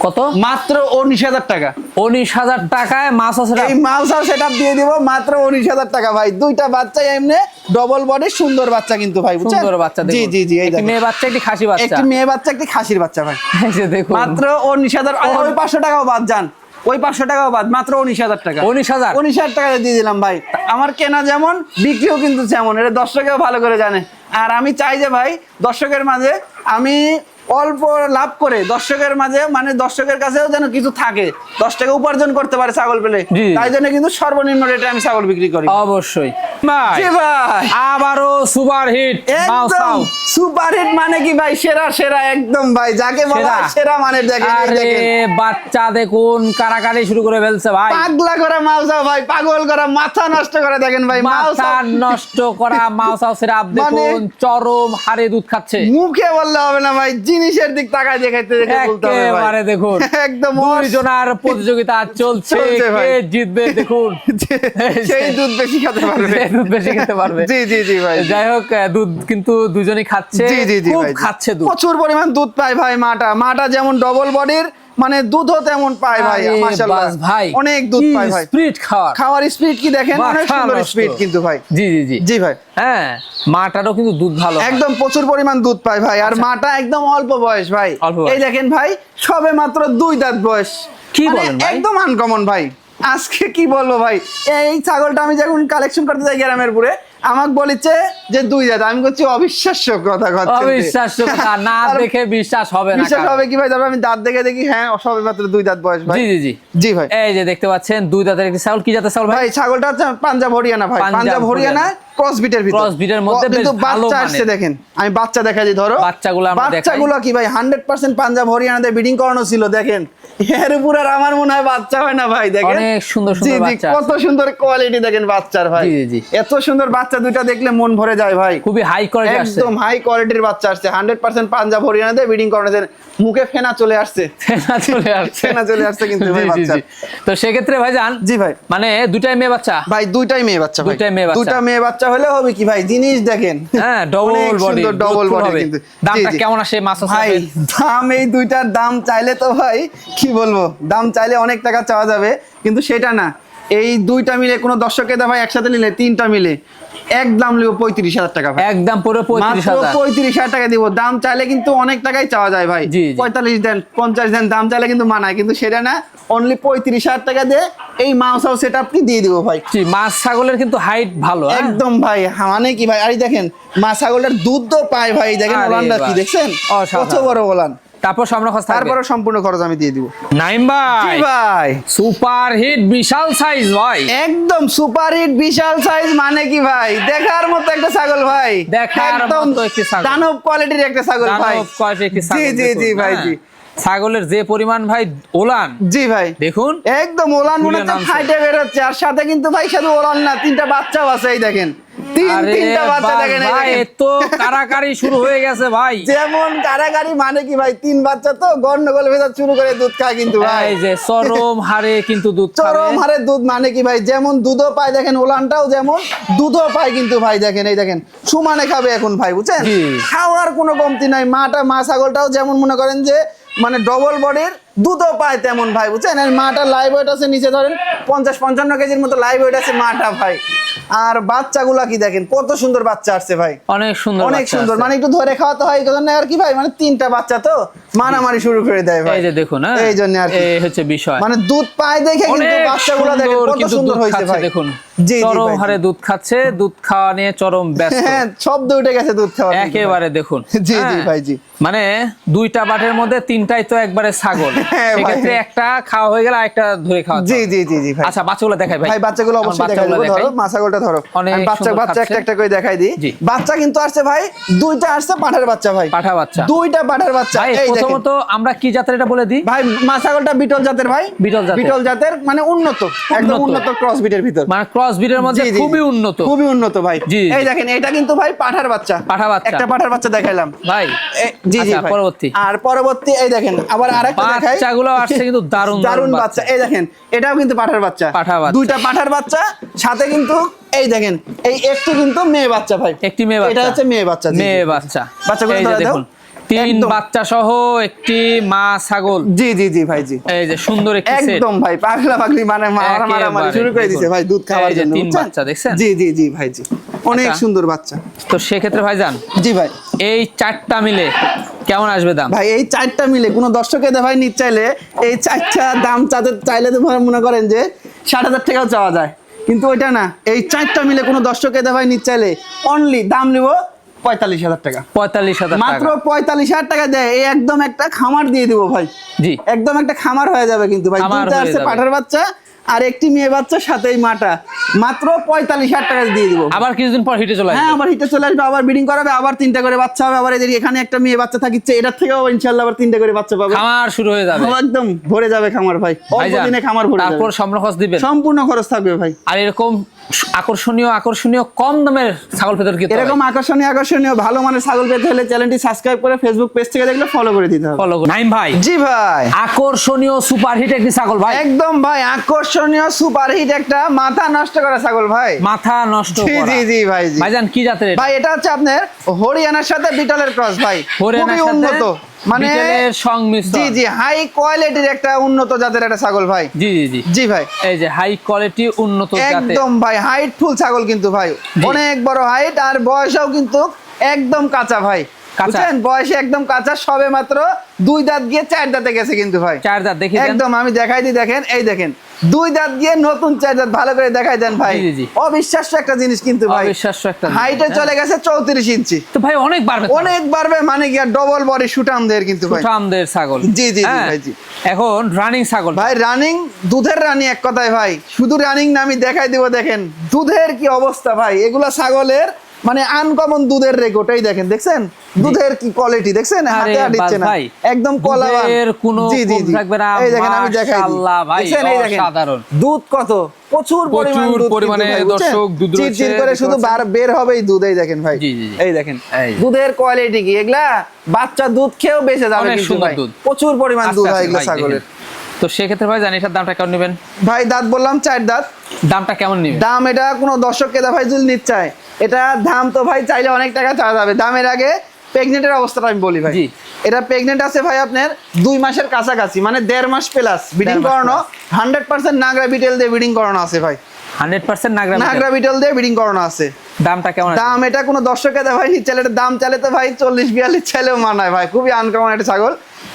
[SPEAKER 1] কত?
[SPEAKER 2] মাত্র উনিশ হাজার টাকা।
[SPEAKER 1] উনিশ হাজার টাকায় মাসা সেরাপ
[SPEAKER 2] এই মালসা সেট দিয়ে দিব মাত্র উনিশ হাজার টাকা ভাই। দুইটা বাচ্চা এমনি ডবল বডি সুন্দর বাচ্চা কিন্তু ভাই
[SPEAKER 1] সুন্দর বাচ্চা
[SPEAKER 2] জি জি জি এই
[SPEAKER 1] মেয়ে বাচ্চা একটি খাসি বাচ্চা।
[SPEAKER 2] একটি মেয়ে বাচ্চা একটি খাসির বাচ্চা ভাই।
[SPEAKER 1] দেখুন।
[SPEAKER 2] মাত্র উনিশ হাজার ওই পাঁচশো টাকাও বাদ যান। ওই পাঁচশো টাকাও বাদ মাত্র উনিশ হাজার টাকা।
[SPEAKER 1] উনিশ হাজার?
[SPEAKER 2] উনিশ হাজার টাকা দিয়ে দিলাম ভাই। আমার কেনা যেমন বিক্রিও কিন্তু যেমন এটা দর্শকেও ভালো করে জানে। আর আমি চাই যে ভাই দর্শকের মাঝে আমি অল্প লাভ করে দর্শকের মাঝে মানে দর্শকের কাছেও যেন কিছু থাকে দশ টাকা উপার্জন করতে পারে ছাগল পেলে। তাই জন্য কিন্তু সর্বনিম্ন রেটে আমি ছাগল বিক্রি করি।
[SPEAKER 1] অবশ্যই। ভাই আবারও সুপার হিট।
[SPEAKER 2] একদম সুপার হিট মানে কি ভাই? সেরা সেরা একদম ভাই। যাকে বলা
[SPEAKER 1] সেরা।
[SPEAKER 2] সেরা মানে দেখেন
[SPEAKER 1] বাচ্চা দেখুন কারাকারি শুরু করে ফেলছে ভাই।
[SPEAKER 2] পাগলা করা মাউসা ভাই পাগল করা মাথা নষ্ট করে দেখেন ভাই
[SPEAKER 1] মাথা নষ্ট করা মাউস আপ
[SPEAKER 2] মানে-
[SPEAKER 1] দেখুন চরম হারে দুধ খাচ্ছে।
[SPEAKER 2] মুখে বললে হবে না ভাই জিনিসের দিক তাকায় দেখাইতে দেখে বলতে হবে
[SPEAKER 1] একেবারে দেখুন
[SPEAKER 2] একদম
[SPEAKER 1] দুইজনার প্রতিযোগিতা চলছে কে জিতবে দেখুন।
[SPEAKER 2] সেই দুধ বেশি খেতে পারবে।
[SPEAKER 1] দুধ বেশি খেতে পারবে।
[SPEAKER 2] জি জি জি ভাই।
[SPEAKER 1] যাই হোক দুধ কিন্তু দুজনেই খাচ্ছে
[SPEAKER 2] জি জি জি ভাই।
[SPEAKER 1] খাচ্ছে দুধ।
[SPEAKER 2] প্রচুর পরিমাণ দুধ পায় ভাই মাটা। মাটা যেমন ডবল বডির মানে দুধও তেমন পায় ভাই মাশাআল্লাহ।
[SPEAKER 1] ভাই
[SPEAKER 2] অনেক দুধ পায় ভাই।
[SPEAKER 1] স্পিড খাওয়ার।
[SPEAKER 2] খাওয়ার স্পিড কি দেখেন? অনেক সুন্দর। স্পিড কিন্তু ভাই।
[SPEAKER 1] জি জি জি।
[SPEAKER 2] জি ভাই।
[SPEAKER 1] হ্যাঁ মাটারও কিন্তু দুধ ভালো
[SPEAKER 2] একদম প্রচুর পরিমাণ দুধ পায় ভাই। আর মাটা একদম অল্প বয়স ভাই।
[SPEAKER 1] আচ্ছা।
[SPEAKER 2] এই দেখেন ভাই সবে মাত্র দুই দাঁত বয়স।
[SPEAKER 1] কি
[SPEAKER 2] মানে
[SPEAKER 1] বলেন ভাই?
[SPEAKER 2] একদম আনকমন ভাই। আজকে কি বলব ভাই? এই ছাগলটা আমি যখন কালেকশন করতে যাই গ্রামের পুরে আমাকে বলেছে যে দুই দাঁত আমি করছি অবিশ্বাস্য কথা কথা
[SPEAKER 1] অবিশ্বাস্য কথা না দেখে বিশ্বাস হবে না
[SPEAKER 2] বিশ্বাস হবে কি ভাই? তারপর আমি দাঁত দেখে দেখি হ্যাঁ সবে মাত্র দুই দাঁত বয়স ভাই।
[SPEAKER 1] জি জি জি।
[SPEAKER 2] জি ভাই।
[SPEAKER 1] এই যে দেখতে পাচ্ছেন দুই দাঁতের একটি ছাগল কি জাতের ছাগল ভাই?
[SPEAKER 2] ভাই ছাগলটা হচ্ছে পাঞ্জাব হরিয়ানা ভাই।
[SPEAKER 1] পাঞ্জাব
[SPEAKER 2] হরিয়ানা ক্রস বিটের ভিতর।
[SPEAKER 1] breed এর মধ্যে
[SPEAKER 2] কিন্তু বাচ্চা আসছে দেখেন। আমি বাচ্চা দেখা দিই ধরো।
[SPEAKER 1] বাচ্চাগুলো আমরা দেখাই।
[SPEAKER 2] বাচ্চাগুলো কি ভাই? হান্ড্রেড পার্সেন্ট পাঞ্জাব হরিয়ানাতে ব্রিডিং করানো ছিল দেখেন। এর উপর আর আমার মনে হয় বাচ্চা হয় না ভাই দেখেন।
[SPEAKER 1] অনেক সুন্দর সুন্দর
[SPEAKER 2] জি
[SPEAKER 1] বাচ্চা
[SPEAKER 2] কত সুন্দর কোয়ালিটি দেখেন বাচ্চার ভাই।
[SPEAKER 1] জি, জি।
[SPEAKER 2] এত সুন্দর বাচ্চা দুইটা দেখলে মন ভরে যায় ভাই।
[SPEAKER 1] খুবই হাই কোয়ালিটি আসছে।
[SPEAKER 2] একদম হাই কোয়ালিটির বাচ্চা আসছে। হান্ড্রেড পার্সেন্ট পাঞ্জাব হরিয়ানাতে ব্রিডিং করানো মুখে ফেনা চলে আসছে।
[SPEAKER 1] ফেনা চলে আসছে।
[SPEAKER 2] ফেনা চলে আসছে কিন্তু ভাই।
[SPEAKER 1] জি। তো সেক্ষেত্রে ভাই যান
[SPEAKER 2] জি ভাই।
[SPEAKER 1] মানে দুটাই মেয়ে বাচ্চা?
[SPEAKER 2] ভাই দুইটাই মেয়ে বাচ্চা ভাই।
[SPEAKER 1] দুইটাই মেয়ে বাচ্চা।
[SPEAKER 2] দুইটা মেয়ে বাচ্চা হলে হবে কি ভাই? জিনিস দেখেন।
[SPEAKER 1] হ্যাঁ ডবল বডি
[SPEAKER 2] সুন্দর ডবল বডি কিন্তু।
[SPEAKER 1] দামটা কেমন আসে মাছ
[SPEAKER 2] ভাই দাম এই দুইটার দাম চাইলে তো ভাই কি বলব? দাম চাইলে অনেক টাকা চাওয়া যাবে কিন্তু সেটা না। এই দুইটা মিলে কোনো দর্শকের ভাই একসাথে নিলে তিনটা মিলে। এক দাম নেব পঁয়ত্রিশ হাজার টাকা
[SPEAKER 1] একদম পুরো পঁয়ত্রিশ হাজার।
[SPEAKER 2] পঁয়ত্রিশ হাজার টাকা দিব। দাম চাইলে কিন্তু অনেক টাকাই চাওয়া যায় ভাই। পঁয়তাল্লিশ দেন পঞ্চাশ দেন দাম চাইলে কিন্তু মানায়। কিন্তু সেটা না অনলি পঁয়ত্রিশ হাজার টাকা দিয়ে এই মাউস হাউস সেট আপনি দিয়ে দিব ভাই।
[SPEAKER 1] মাছ ছাগলের কিন্তু হাইট ভালো হ্যাঁ?
[SPEAKER 2] একদম ভাই হা- মানে কি ভাই? আরে দেখেন মা ছাগলের দুধ তো পায় ভাই। দেখেন ওলানটা কি দেখছেন। কত বড় ওলান।
[SPEAKER 1] তারপর সব খরচ
[SPEAKER 2] তারপরে সম্পূর্ণ খরচ আমি দিয়ে দিব।
[SPEAKER 1] নাইম ভাই।
[SPEAKER 2] ভাই।
[SPEAKER 1] সুপার হিট বিশাল সাইজ ভাই।
[SPEAKER 2] একদম সুপার হিট বিশাল সাইজ মানে কি ভাই? দেখার মতো একটা ছাগল ভাই।
[SPEAKER 1] দেখার
[SPEAKER 2] একদম
[SPEAKER 1] মতো একটি ছাগল।
[SPEAKER 2] দানব কোয়ালিটির একটা ছাগল ভাই।
[SPEAKER 1] দানব কোয়ালিটির একটি
[SPEAKER 2] জি
[SPEAKER 1] ছাগল
[SPEAKER 2] জি
[SPEAKER 1] জি
[SPEAKER 2] জি ভাই
[SPEAKER 1] হ্যাঁ।
[SPEAKER 2] জি।
[SPEAKER 1] ছাগলের যে পরিমাণ ভাই ওলান
[SPEAKER 2] জি ভাই।
[SPEAKER 1] দেখুন।
[SPEAKER 2] একদম ওলান মনে হচ্ছে। ফাইটে বেরোচ্ছে আর সাথে কিন্তু ভাই শুধু ওলান না তিনটা বাচ্চাও আছে এই দেখেন।
[SPEAKER 1] শুরু হয়ে গেছে ভাই।
[SPEAKER 2] যেমন কারাগারি মানে কি ভাই তিন বাচ্চা তো গন্ডগোল ভেতর শুরু করে দুধ খায় কিন্তু ভাই।
[SPEAKER 1] যে চরম হারে কিন্তু দুধ
[SPEAKER 2] চরম হারে দুধ মানে কি ভাই যেমন দুধও পায় দেখেন ওলানটাও যেমন দুধও পায় কিন্তু ভাই দেখেন এই দেখেন। সমানে খাবে এখন ভাই বুঝছেন। খাওয়ার কোনো কমতি নাই মাটা মা ছাগলটাও যেমন মনে করেন যে মানে ডবল বডির দুধও পায় তেমন ভাই বুঝছেন? আর মাটা লাইভ ওয়েট আছে নিচে ধরেন পঞ্চাশ পঞ্চান্ন কেজির মতো লাইভ ওয়েট আছে মাটা ভাই। আর বাচ্চাগুলা কি দেখেন কত সুন্দর বাচ্চা আসছে ভাই।
[SPEAKER 1] অনেক সুন্দর
[SPEAKER 2] অনেক সুন্দর। মানে একটু ধরে খাওয়াতে হয় জন্য আর কি ভাই মানে তিনটা বাচ্চা তো মারামারি শুরু করে দেয় ভাই।
[SPEAKER 1] এই যে দেখুন হ্যাঁ?
[SPEAKER 2] এই জন্য আর
[SPEAKER 1] এই হচ্ছে বিষয়।
[SPEAKER 2] মানে দুধ পায় দেখে কিন্তু বাচ্চাগুলো দেখেন কত সুন্দর হয়েছে ভাই।
[SPEAKER 1] দেখুন। চরম হারে দুধ খাচ্ছে দুধ খাওয়া নিয়ে চরম ব্যস্ত।
[SPEAKER 2] হ্যাঁ শব্দ উঠে গেছে দুধ খাওয়া
[SPEAKER 1] একেবারে দেখুন।
[SPEAKER 2] জি, জি,
[SPEAKER 1] হ্যাঁ,
[SPEAKER 2] ভাই, জি।
[SPEAKER 1] মানে দুইটা বাটের মধ্যে তিনটাই তো একবারে ছাগল। সেক্ষেত্রে একটা খাওয়া হয়ে গেলে একটা ধরে খাওয়া
[SPEAKER 2] জি জি জি জি ভাই।
[SPEAKER 1] আচ্ছা বাচ্চাগুলো দেখাই ভাই।
[SPEAKER 2] ভাই বাচ্চাগুলো অবশ্যই দেখাই দেবো ধরো
[SPEAKER 1] দেখাই।
[SPEAKER 2] ধরো। বাচ্চা বাচ্চা একটা একটা করে দেখাই দিই। বাচ্চা কিন্তু আসছে ভাই দুইটা আসছে পাঠার বাচ্চা ভাই।
[SPEAKER 1] পাঠা বাচ্চা।
[SPEAKER 2] দুইটা পাঠার বাচ্চা। এই
[SPEAKER 1] প্রথমত আমরা কি জাতের এটা বলে দিই?
[SPEAKER 2] ভাই মা ছাগলটা বিটল জাতের ভাই।
[SPEAKER 1] বিটল জাতের।
[SPEAKER 2] বিটল জাতের মানে উন্নত। একদম
[SPEAKER 1] উন্নত।
[SPEAKER 2] ক্রস বিটের ভিতর।
[SPEAKER 1] মানে ক্রস ব্রিডের মধ্যে। খুবই উন্নত।
[SPEAKER 2] খুবই উন্নত ভাই। এই দেখেন এটা কিন্তু ভাই পাঠার বাচ্চা।
[SPEAKER 1] পাঠা বাচ্চা।
[SPEAKER 2] একটা পাঠার বাচ্চা দেখাইলাম।
[SPEAKER 1] ভাই
[SPEAKER 2] জি জি
[SPEAKER 1] আচ্ছা, পরবর্তী।
[SPEAKER 2] আর পরবর্তী এই দেখেন আবার আরেকটা দেখাই।
[SPEAKER 1] বাচ্চাগুলো আসছে কিন্তু দারুণ
[SPEAKER 2] দারুণ বাচ্চা। এই দেখেন এটাও কিন্তু পাঠার বাচ্চা।
[SPEAKER 1] পাঁঠার
[SPEAKER 2] দুইটা পাঠার বাচ্চা সাথে কিন্তু এই দেখেন এই একটি কিন্তু মেয়ে বাচ্চা ভাই।
[SPEAKER 1] একটি মেয়ে বাচ্চা।
[SPEAKER 2] এটা হচ্ছে মেয়ে বাচ্চা।
[SPEAKER 1] মেয়ে বাচ্চা।
[SPEAKER 2] বাচ্চাগুলো।
[SPEAKER 1] দেখুন। তিন। বাচ্চা সহ একটি মা ছাগল।
[SPEAKER 2] জি জি জি ভাই জি
[SPEAKER 1] এই যে সুন্দর একটি সেট
[SPEAKER 2] একদম ভাই পাগলা পাগলি মানে মারা মারা মারি শুরু করে
[SPEAKER 1] দেখুন।
[SPEAKER 2] ভাই দুধ খাওয়ার জন্য
[SPEAKER 1] তিন বাচ্চা, দেখছেন?
[SPEAKER 2] জি জি জি ভাই জি অনেক
[SPEAKER 1] আচ্ছা।
[SPEAKER 2] সুন্দর বাচ্চা।
[SPEAKER 1] তো সেক্ষেত্রে ভাইজান
[SPEAKER 2] জি ভাই।
[SPEAKER 1] এই চারটা মিলে কেমন আসবে দাম?
[SPEAKER 2] ভাই এই চারটা মিলে কোনো দর্শকে ভাই নিতে চাইলে এই চারটা দাম চাতে চাইলে তো মনে করেন যে ষাট হাজার টাকাও চাওয়া যায়। কিন্তু ওইটা না এই চারটা মিলে কোনো দর্শকে ভাই নিতে চাইলে অনলি দাম নিব পঁয়তাল্লিশ হাজার টাকা।
[SPEAKER 1] পঁয়তাল্লিশ হাজার
[SPEAKER 2] মাত্র পঁয়তাল্লিশ হাজার টাকা দেয় এই একদম একটা খামার দিয়ে দিব ভাই।
[SPEAKER 1] জি।
[SPEAKER 2] একদম একটা খামার হয়ে যাবে কিন্তু ভাই। দুইটা
[SPEAKER 1] আছে
[SPEAKER 2] পাঠার বাচ্চা আর একটি মেয়ে বাচ্চা সাথে এই মাটা। মাত্র পঁয়তাল্লিশ হাজার টাকা দিয়ে দিব।
[SPEAKER 1] আবার কিছুদিন পর হিটে চলে
[SPEAKER 2] হ্যাঁ আবার হিটে চলে আসবে আবার ব্রিডিং করাবে আবার তিনটা করে বাচ্চা হবে আবার এদের এখানে একটা মেয়ে বাচ্চা থাকিচ্ছে এটার থেকেও ইনশাল্লাহ আবার তিনটা করে বাচ্চা পাবে।
[SPEAKER 1] খামার শুরু হয়ে যাবে।
[SPEAKER 2] একদম ভরে যাবে খামার ভাই। অল্প দিনে খামার ভরে
[SPEAKER 1] তারপর সম্পূর্ণ খরচ দিবেন।
[SPEAKER 2] সম্পূর্ণ খরচ থাকবে ভাই।
[SPEAKER 1] আর এরকম আকর্ষণীয় আকর্ষণীয় কম দামের ছাগল ফেতর কি
[SPEAKER 2] এরকম আকর্ষণীয় আকর্ষণীয় ভালো মানের ছাগল পেতে হলে চ্যানেলটি সাবস্ক্রাইব করে ফেসবুক পেজ থেকে দেখলে ফলো করে দিতে হবে।
[SPEAKER 1] ফলো নাইম ভাই
[SPEAKER 2] জি ভাই।
[SPEAKER 1] আকর্ষণীয় সুপার হিট একটি ছাগল ভাই।
[SPEAKER 2] একদম ভাই আকর্ষণীয় সুপারহিট একটা মাথা নষ্ট করা ছাগল ভাই।
[SPEAKER 1] মাথা নষ্ট
[SPEAKER 2] জি। জি জি ভাই জি।
[SPEAKER 1] ভাইজান কি জাতের?
[SPEAKER 2] ভাই এটা হচ্ছে আপনার হরিয়ানার সাথে বিটলের ক্রস ভাই। খুবই উন্নত। মানে
[SPEAKER 1] বিটেলের সংমিশ্রণ।
[SPEAKER 2] জি জি হাই কোয়ালিটির একটা উন্নত জাতের একটা ছাগল ভাই।
[SPEAKER 1] জি জি জি।
[SPEAKER 2] জি ভাই।
[SPEAKER 1] এই যে হাই কোয়ালিটি উন্নত জাতের।
[SPEAKER 2] একদম ভাই হাইট ফুল ছাগল কিন্তু ভাই। অনেক বড় হাইট আর বয়সও কিন্তু একদম কাঁচা ভাই। বুঝছেন? বয়সে একদম কাঁচা সবে মাত্র দুই দাঁত গিয়ে চার দাঁতে গেছে কিন্তু ভাই।
[SPEAKER 1] চার দাঁত দেখি
[SPEAKER 2] একদম আমি দেখাই দিই দেখেন এই দেখেন দুই দাঁত গিয়ে নতুন চার দাঁত ভালো করে দেখাই দেন ভাই। অবিশ্বাস্য একটা জিনিস কিন্তু ভাই।
[SPEAKER 1] অবিশ্বাস্য একটা
[SPEAKER 2] হাইটে
[SPEAKER 1] হ্যাঁ।
[SPEAKER 2] চলে গেছে চৌত্রিশ ইঞ্চি।
[SPEAKER 1] তো ভাই অনেক বাড়বে
[SPEAKER 2] অনেক বাড়বে মানে কি ডবল বডি কিন্তু ভাই।
[SPEAKER 1] ছাগল।
[SPEAKER 2] জি, জি, জি,
[SPEAKER 1] হ্যাঁ?
[SPEAKER 2] ভাই, জি।
[SPEAKER 1] এখন রানিং ছাগল।
[SPEAKER 2] ভাই রানিং দুধের রানী এক কথায় ভাই। শুধু রানিং না আমি দেখাই দিব দেখেন দুধের কি অবস্থা ভাই? এগুলা ছাগলের মানে আনকমন দুধের রেকর্ড এই দেখেন দেখছেন? দুধের কি কোয়ালিটি দেখছেন? হাতে আর দিচ্ছে না। একদম কলাবান।
[SPEAKER 1] দুধের কোনো কম থাকবে না,
[SPEAKER 2] এই দেখেন আমি দেখাই দিই।
[SPEAKER 1] মাশাআল্লাহ ভাই,
[SPEAKER 2] দেখছেন? এই দেখেন
[SPEAKER 1] অসাধারণ।
[SPEAKER 2] দুধ কত? প্রচুর পরিমাণ দুধ
[SPEAKER 1] পরিমাণে দর্শক দুধ
[SPEAKER 2] চিরচির
[SPEAKER 1] রয়েছে,
[SPEAKER 2] করে শুধু বার বের হবেই দুধ এই দেখেন ভাই। এই দেখেন দুধের কোয়ালিটি কি? এগুলা বাচ্চা দুধ খেয়েও বেঁচে যাবে কিন্তু ভাই।
[SPEAKER 1] দুধ।
[SPEAKER 2] প্রচুর পরিমাণ দুধ হয় এগুলো ছাগলের।
[SPEAKER 1] দেখেন। তো সেক্ষেত্রে ভাই জানি এটার দামটা কেমন নেবেন?
[SPEAKER 2] ভাই দাঁত বললাম চার দাঁত।
[SPEAKER 1] দামটা কেমন নেবেন?
[SPEAKER 2] দাম এটা কোনো দর্শক কেদা ভাই যদি নিতে চায় এটা দাম তো ভাই চাইলে অনেক টাকা চাওয়া যাবে। দামের আগে প্রেগনেন্টের অবস্থাটা আমি বলি ভাই।
[SPEAKER 1] জি।
[SPEAKER 2] এটা প্রেগনেন্ট আছে ভাই আপনার দুই মাসের কাছাকাছি মানে দেড় মাস প্লাস
[SPEAKER 1] ব্রিডিং
[SPEAKER 2] করানো হান্ড্রেড পার্সেন্ট নাগরা বিটেল দিয়ে ব্রিডিং করানো আছে ভাই।
[SPEAKER 1] হান্ড্রেড পার্সেন্ট নাগরা
[SPEAKER 2] নাগরা বিটেল দিয়ে বিডিং করানো আছে।
[SPEAKER 1] দামটা কেমন
[SPEAKER 2] দাম এটা কোনো দর্শকে ভাই দাম চাইলে তো ভাই মানায় ভাই খুবই আনকমন একটা ছাগল।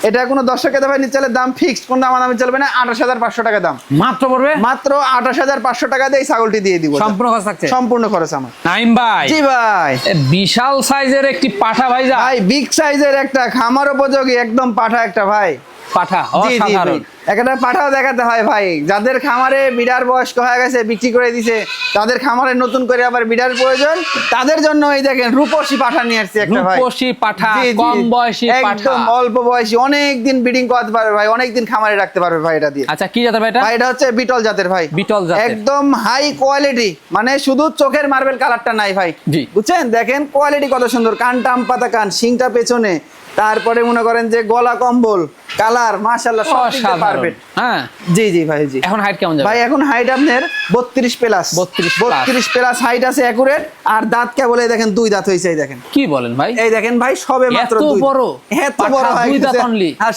[SPEAKER 2] এটা কোনো দর্শক ভাই দাম ফিক্সড কোন দাম দামি চলবে না আঠাশ হাজার পাঁচশো টাকা দাম।
[SPEAKER 1] মাত্র পড়বে?
[SPEAKER 2] মাত্র আঠাশ হাজার পাঁচশো টাকা দিয়ে ছাগলটি দিয়ে দিব।
[SPEAKER 1] সম্পূর্ণ খরচ থাকছে?
[SPEAKER 2] সম্পূর্ণ খরচ আমার।
[SPEAKER 1] নাইম ভাই।
[SPEAKER 2] জি ভাই।
[SPEAKER 1] বিশাল সাইজের একটি পাঠা ভাইজা
[SPEAKER 2] ভাই বিগ সাইজের একটা খামার উপযোগী একদম পাঠা একটা ভাই।
[SPEAKER 1] পাঠা অসাধারণ।
[SPEAKER 2] একটা পাঠাও দেখাতে হয় ভাই। যাদের খামারে বিড়ার বয়স্ক হয়ে গেছে বিক্রি করে দিছে তাদের খামারে নতুন করে আবার বিড়ার প্রয়োজন। তাদের জন্য এই দেখেন রূপসী পাঠা নিয়ে আসছে একটা ভাই।
[SPEAKER 1] রূপসী পাঠা। কম বয়সী পাঠা।
[SPEAKER 2] একদম অল্প বয়সী অনেক দিন ব্রিডিং করাতে পারবে ভাই অনেক দিন খামারে রাখতে পারবে ভাই এটা দিয়ে।
[SPEAKER 1] আচ্ছা কি জাতের ভাই এটা?
[SPEAKER 2] ভাই এটা হচ্ছে বিটল জাতের ভাই।
[SPEAKER 1] বিটল জাতের।
[SPEAKER 2] একদম হাই কোয়ালিটি মানে শুধু চোখের মার্বেল কালারটা নাই ভাই।
[SPEAKER 1] জি।
[SPEAKER 2] বুঝছেন? দেখেন কোয়ালিটি কত সুন্দর কান টাম পাতা কান শিংটা পেছনে তারপরে মনে করেন যে গলা কম্বল কালার মাশাআল্লাহ সব পারবেন
[SPEAKER 1] হ্যাঁ।
[SPEAKER 2] জি জি ভাই জি।
[SPEAKER 1] এখন হাইট কেমন যাবে?
[SPEAKER 2] ভাই এখন হাইট আপনার বত্রিশ প্লাস
[SPEAKER 1] 32 plus।
[SPEAKER 2] বত্রিশ প্লাস হাইট আছে একুরেট আর দাঁত কে বলে দেখেন দুই দাঁত হয়েছে এই দেখেন।
[SPEAKER 1] কি বলেন ভাই?
[SPEAKER 2] এই দেখেন ভাই সবে মাত্র
[SPEAKER 1] এত বড়?
[SPEAKER 2] এত বড় হয়ে
[SPEAKER 1] দুই দাঁত only?
[SPEAKER 2] আর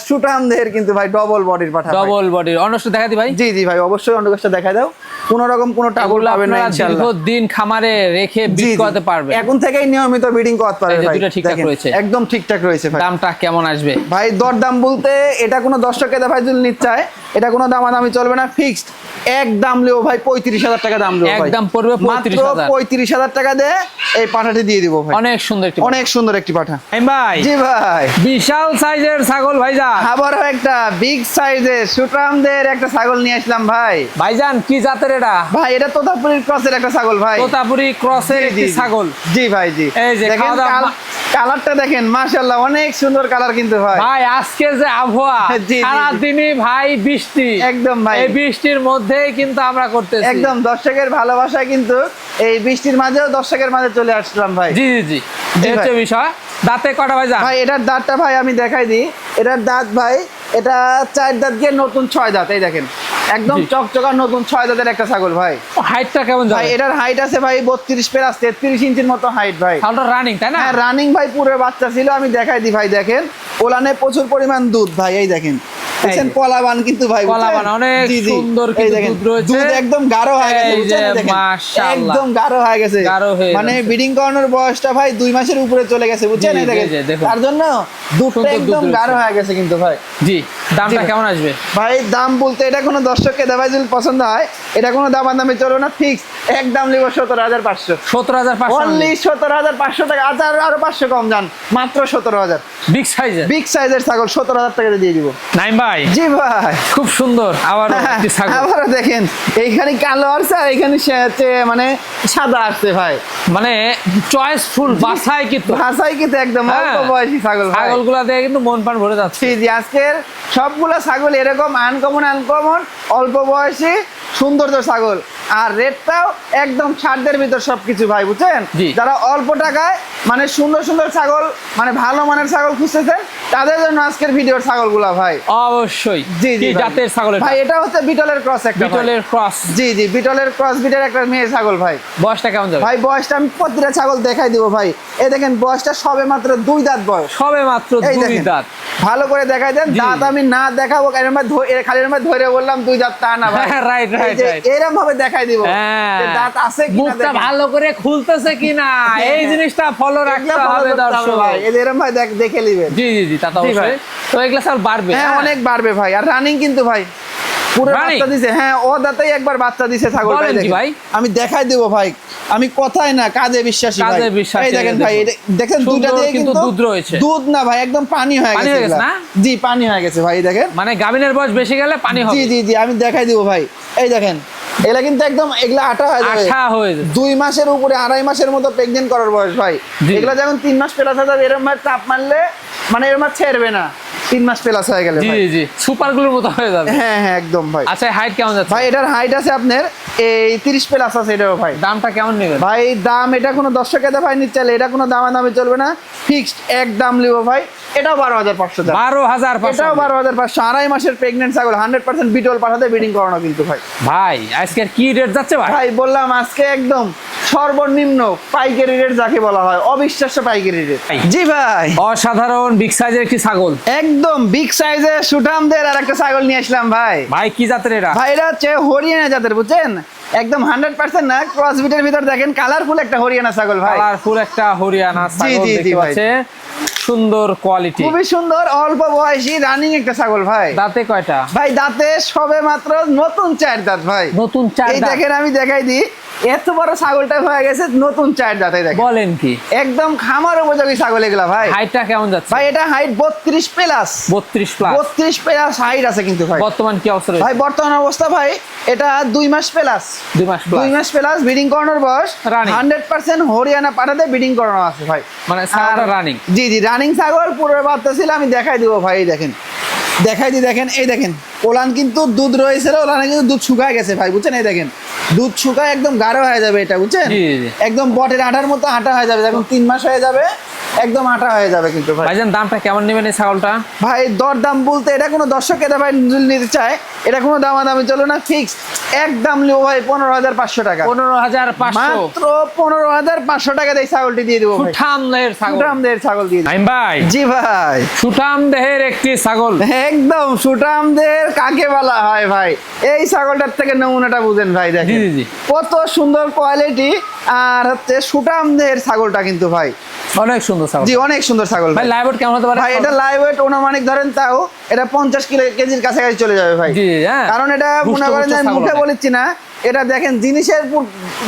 [SPEAKER 2] দেহের কিন্তু ভাই ডবল বডির পাঠা
[SPEAKER 1] ডবল বডির অনষ্ট দেখা দি ভাই?
[SPEAKER 2] জি জি ভাই অবশ্যই অন্ডকোষটা দেখা দাও। কোন রকম কোনো টাবল পাবেন না ইনশাআল্লাহ।
[SPEAKER 1] দিন খামারে রেখে বিক্রি করতে পারবে।
[SPEAKER 2] এখন থেকেই নিয়মিত ব্রিডিং করতে পারবে ভাই
[SPEAKER 1] দুটো ঠিকঠাক রয়েছে।
[SPEAKER 2] একদম ঠিকঠাক রয়েছে ভাই।
[SPEAKER 1] দামটা কেমন আসবে?
[SPEAKER 2] ভাই দর দাম বলতে এটা কোনো দর্শকের ভাই যদি নিতে চায় এটা কোনো দামাদামি চলবে না ফিক্সড এক দাম লেও ভাই পঁয়ত্রিশ হাজার টাকা দাম লেও ভাই।
[SPEAKER 1] একদম পড়বে
[SPEAKER 2] মাত্র পঁয়ত্রিশ হাজার। টাকা দিয়ে এই পাঠাটি দিয়ে দিব ভাই।
[SPEAKER 1] অনেক সুন্দর একটি
[SPEAKER 2] অনেক সুন্দর একটি পাঠা।
[SPEAKER 1] ভাই।
[SPEAKER 2] জি ভাই।
[SPEAKER 1] বিশাল সাইজের ছাগল ভাইজা
[SPEAKER 2] আবারও একটা বিগ সাইজের সুটরামদের একটা ছাগল নিয়ে আসলাম ভাই।
[SPEAKER 1] ভাইজান কি জাতের এটা?
[SPEAKER 2] ভাই এটা তোতাপুরির ক্রসের একটা ছাগল ভাই।
[SPEAKER 1] তোতাপুরি ক্রসের একটি। ছাগল।
[SPEAKER 2] জি ভাই জি।
[SPEAKER 1] এই যে
[SPEAKER 2] কালারটা দেখেন মাশাআল্লাহ অনেক সুন্দর কালার কিন্তু ভাই।
[SPEAKER 1] ভাই আজকে যে আবহাওয়া। সারা দিনই ভাই বৃষ্টি
[SPEAKER 2] একদম ভাই।
[SPEAKER 1] এই বৃষ্টির মধ্যেই কিন্তু আমরা করতেছি।
[SPEAKER 2] একদম দর্শকের ভালোবাসায় কিন্তু এই বৃষ্টির মাঝেও দর্শকের মাঝে চলে আসলাম ভাই।
[SPEAKER 1] জি জি জি। হচ্ছে বিষয় দাঁতে কটা ভাইজান
[SPEAKER 2] ভাই এটার দাঁতটা ভাই আমি দেখাই দিই। এটার দাঁত ভাই এটা চার দাঁত গিয়ে নতুন ছয় দাঁত এই দেখেন। একদম। চকচকা নতুন ছয় দাঁতের একটা ছাগল ভাই।
[SPEAKER 1] হাইটটা কেমন
[SPEAKER 2] ভাই এটার হাইট আছে ভাই বত্রিশ প্লাস তেত্রিশ ইঞ্চির মতো হাইট ভাই।
[SPEAKER 1] রানিং তাই না?
[SPEAKER 2] হ্যাঁ রানিং ভাই পুরো বাচ্চা ছিল আমি দেখাই দিই ভাই দেখেন। ওলানে প্রচুর পরিমাণ দুধ ভাই এই দেখেন। দেখছেন কলাবান কিন্তু ভাই
[SPEAKER 1] কলাবান, অনেক। সুন্দর কিন্তু দুধ রয়েছে।
[SPEAKER 2] দুধ একদম গাঢ় হয়ে গেছে বুঝছেন? দেখেন। একদম গাঢ় হয়ে গেছে। মানে ব্রিডিং করানোর বয়সটা ভাই দুই মাসের উপরে চলে গেছে বুঝছেন? এই দেখেন তার জন্য দুধটা
[SPEAKER 1] দুধ
[SPEAKER 2] একদম গাঢ় হয়ে গেছে কিন্তু ভাই।
[SPEAKER 1] জি দামটা কেমন আসবে?
[SPEAKER 2] ভাই দাম বলতে এটা কোনো দর্শককে দেওয়া যদি পছন্দ হয় এটা কোনো দাম দামে চলবে না ফিক্স এক দাম নিব সতেরো হাজার পাঁচশো।
[SPEAKER 1] সত্তর হাজার পাঁচশো
[SPEAKER 2] অনলি সতেরো হাজার পাঁচশো টাকা। হাজার আরও পাঁচশো কম যান মাত্র সতেরো হাজার।
[SPEAKER 1] বিগ সাইজের
[SPEAKER 2] বিগ সাইজের ছাগল সতেরো হাজার টাকা দিয়ে দিব।
[SPEAKER 1] নাইম ভাই
[SPEAKER 2] জি ভাই।
[SPEAKER 1] খুব সুন্দর। আবার একটি
[SPEAKER 2] দেখেন এইখানে কালো আসছে আর এখানে মানে সাদা আসছে ভাই।
[SPEAKER 1] মানে চয়েসফুল বাসায় কিন্তু
[SPEAKER 2] বাসায় কিন্তু একদম
[SPEAKER 1] হ্যাঁ।
[SPEAKER 2] অল্প বয়সী ছাগল
[SPEAKER 1] ছাগলগুলো দেখে কিন্তু মন প্রাণ ভরে যাচ্ছে।
[SPEAKER 2] জি আজকের সবগুলো ছাগল এরকম আনকমন আনকমন অল্প বয়সী সৌন্দর্য ছাগল। আর রেটটাও একদম ছাড়দের ভিতর সবকিছু ভাই বুঝছেন। যারা অল্প টাকায় মানে সুন্দর সুন্দর ছাগল মানে ভালো মানের ছাগল খুঁজতেছেন তাদের জন্য আজকের ভিডিওর ছাগলগুলা ভাই।
[SPEAKER 1] অবশ্যই।
[SPEAKER 2] জি জি
[SPEAKER 1] জাতের ছাগল
[SPEAKER 2] ভাই এটা হচ্ছে বিটলের ক্রস একটা
[SPEAKER 1] বিটলের ক্রস।
[SPEAKER 2] জি জি বিটলের ক্রস বিটের একটা মেয়ে ছাগল ভাই।
[SPEAKER 1] বয়সটা কেমন যাবে?
[SPEAKER 2] ভাই বয়সটা আমি প্রতিটা ছাগল দেখাই দিব ভাই। এই দেখেন বয়সটা সবে মাত্র দুই দাঁত বয়স।
[SPEAKER 1] সবে মাত্র দুই দাঁত।
[SPEAKER 2] ভালো করে দেখাই দেন। দাঁত আমি না দেখাবো কারণ ধরে- খালি ভাবে ধরে বললাম দুই দাঁত তা না ভাই।
[SPEAKER 1] হ্যাঁ,
[SPEAKER 2] এরম ভাবে দেখাই দিব।
[SPEAKER 1] হ্যাঁ।
[SPEAKER 2] দাঁত আছে
[SPEAKER 1] মুখটা ভালো করে খুলতেছে কিনা এই জিনিসটা ফলো রাখতে হবে দর্শক।
[SPEAKER 2] ভাই। এরম ভাই দেখে নেবেন।
[SPEAKER 1] জি জি জি তা তো অবশ্যই। তো এগুলা স্যার বাড়বে
[SPEAKER 2] হ্যাঁ অনেক বাড়বে ভাই। আর রানিং কিন্তু ভাই। পুরো বাচ্চা দিছে। হ্যাঁ ও দাঁতেই একবার বাচ্চা দিছে ছাগল
[SPEAKER 1] ভাই?
[SPEAKER 2] আমি দেখাই দেবো ভাই। আমি কথাই না কাজে বিশ্বাসী
[SPEAKER 1] কাজে বিশ্বাসী,
[SPEAKER 2] এই দেখেন। ভাই
[SPEAKER 1] দেখেন
[SPEAKER 2] দুইটা দিয়ে
[SPEAKER 1] কিন্তু
[SPEAKER 2] কিন্তু
[SPEAKER 1] দুধ রয়েছে।
[SPEAKER 2] দুধ না ভাই একদম পানি হয়ে গেছে।
[SPEAKER 1] না?
[SPEAKER 2] জি পানি হয়ে গেছে ভাই দেখেন।
[SPEAKER 1] মানে গাভিনের বয়স বেশি গেলে পানি হবে।
[SPEAKER 2] জি জি জি আমি দেখাই দিব ভাই। এই দেখেন এগুলা কিন্তু একদম এগুলা আঠা হয়ে যাবে।
[SPEAKER 1] আঠা হয়ে যাবে।
[SPEAKER 2] দুই মাসের উপরে আড়াই মাসের মতো প্রেগনেন্ট করার বয়স ভাই। এগুলা যখন তিন মাস প্লাস হয়ে যাবে এরকম ভাবে চাপ মারলে মানে এরকম ছেড়বে না। তিন মাস প্লাস হয়ে গেলে
[SPEAKER 1] জি জি সুপার গ্লুর মতো হয়ে যাবে।
[SPEAKER 2] হ্যাঁ হ্যাঁ একদম ভাই।
[SPEAKER 1] আচ্ছা হাইট কেমন যাচ্ছে?
[SPEAKER 2] ভাই এটার হাইট আছে আপনার এই তিরিশ প্লাস আছে এটাও ভাই।
[SPEAKER 1] দামটা কেমন নেবেন?
[SPEAKER 2] ভাই দাম এটা কোনো দর্শক এতে ভাই নিচ্ছে এটা কোনো দামা দামে চলবে না। ফিক্সড এক দাম লিবো ভাই। এটাও বারো হাজার পাঁচশো
[SPEAKER 1] বারো হাজার
[SPEAKER 2] এটাও বারো হাজার পাঁচশো। আড়াই মাসের প্রেগনেন্ট ছাগল হান্ড্রেড পার্সেন্ট বিটল পাঠাতে বিডিং করানো কিন্তু ভাই।
[SPEAKER 1] ভাই আজকের কি রেট যাচ্ছে ভাই?
[SPEAKER 2] ভাই বললাম আজকে একদম সর্বনিম্ন পাইকারি রেট যাকে বলা হয় অবিশ্বাস্য পাইকারি রেট। জি ভাই।
[SPEAKER 1] অসাধারণ বিগ সাইজের একটি ছাগল?
[SPEAKER 2] একদম বিগ সাইজের সুঠামদের আর একটা ছাগল নিয়ে আসলাম ভাই।
[SPEAKER 1] ভাই কি জাতের এটা?
[SPEAKER 2] ভাই এটা হচ্ছে হরিয়ানা জাতের বুঝছেন? একদম হান্ড্রেড পার্সেন্ট না ক্রস বিটের ভিতর দেখেন কালারফুল একটা হরিয়ানা ছাগল ভাই।
[SPEAKER 1] কালারফুল একটা হরিয়ানা ছাগল দেখতে। সুন্দর কোয়ালিটি
[SPEAKER 2] খুবই সুন্দর অল্প বয়সী রানিং একটা ছাগল ভাই।
[SPEAKER 1] দাঁতে কয়টা?
[SPEAKER 2] ভাই দাঁতে সবে মাত্র নতুন চার দাঁত ভাই।
[SPEAKER 1] নতুন চার
[SPEAKER 2] এই দেখেন আমি দেখাই দিই। এত বড় ছাগলটা হয়ে গেছে নতুন চার দাঁতে দেখেন।
[SPEAKER 1] বলেন কি?
[SPEAKER 2] একদম খামার উপযোগী ছাগল এগুলা ভাই।
[SPEAKER 1] হাইটটা কেমন যাচ্ছে?
[SPEAKER 2] ভাই এটা হাইট বত্রিশ প্লাস
[SPEAKER 1] বত্রিশ প্লাস
[SPEAKER 2] বত্রিশ প্লাস হাইট আছে কিন্তু ভাই।
[SPEAKER 1] বর্তমান কি অবস্থা
[SPEAKER 2] ভাই বর্তমান অবস্থা ভাই এটা দুই মাস প্লাস
[SPEAKER 1] দুই মাস
[SPEAKER 2] দুই
[SPEAKER 1] প্লাস
[SPEAKER 2] মাস প্লাস ব্রিডিং করানোর বয়স
[SPEAKER 1] Running.
[SPEAKER 2] হান্ড্রেড পার্সেন্ট হরিয়ানা পাঠাতে ব্রিডিং করানো আছে ভাই।
[SPEAKER 1] মানে রানিং
[SPEAKER 2] জি জি রানিং ছাগল পুরো বার্তা ছিল আমি দেখাই দিব ভাই দেখেন। দেখাই দিই দেখেন এই দেখেন ওলান কিন্তু দুধ রয়েছে ওলানে কিন্তু দুধ শুকায় গেছে ভাই বুঝছেন এই দেখেন দুধ শুকায় একদম গাঢ় হয়ে যাবে এটা বুঝছেন। একদম বটের আটার মতো আটা হয়ে যাবে এখন তিন মাস হয়ে যাবে একদম আটা হয়ে যাবে কিন্তু ভাই।
[SPEAKER 1] ভাইজান দামটা কেমন নেবেন এই ছাগলটা?
[SPEAKER 2] ভাই দর দাম বলতে এটা কোনো দর্শক এটা ভাই নিতে চায়। এটা কোনো দামাদামি চলো না ফিক্সড একদম লিও ভাই পনেরো হাজার পাঁচশো টাকা।
[SPEAKER 1] পনেরো হাজার পাঁচশো?
[SPEAKER 2] মাত্র পনেরো হাজার পাঁচশো টাকা দিয়ে ছাগলটি দিয়ে দেবো ভাই।
[SPEAKER 1] সুঠাম দেহের ছাগল।
[SPEAKER 2] সুঠামদের ছাগল দিয়ে দিবো।
[SPEAKER 1] ভাই।
[SPEAKER 2] জি ভাই।
[SPEAKER 1] সুঠাম দেহের একটি ছাগল।
[SPEAKER 2] একদম সুটামদের কাকে বলা হয় ভাই? এই ছাগলটার থেকে নমুনাটা বুঝেন ভাই দেখেন।
[SPEAKER 1] জি, জি, জি।
[SPEAKER 2] কত সুন্দর কোয়ালিটি আর হচ্ছে সুটামদের ছাগলটা কিন্তু ভাই।
[SPEAKER 1] অনেক সুন্দর। ছাগল
[SPEAKER 2] জি অনেক সুন্দর ছাগল
[SPEAKER 1] ভাই লাইভ কেমন হতে পারে?
[SPEAKER 2] ভাই এটা লাইভ ওয়েট অনুমানিক ধরেন তাও এটা পঞ্চাশ কিলো কেজির কাছাকাছি চলে যাবে ভাই।
[SPEAKER 1] জি, হ্যাঁ।
[SPEAKER 2] কারণ এটা মনে করেন আমি মুখে বলেছি না এটা দেখেন জিনিসের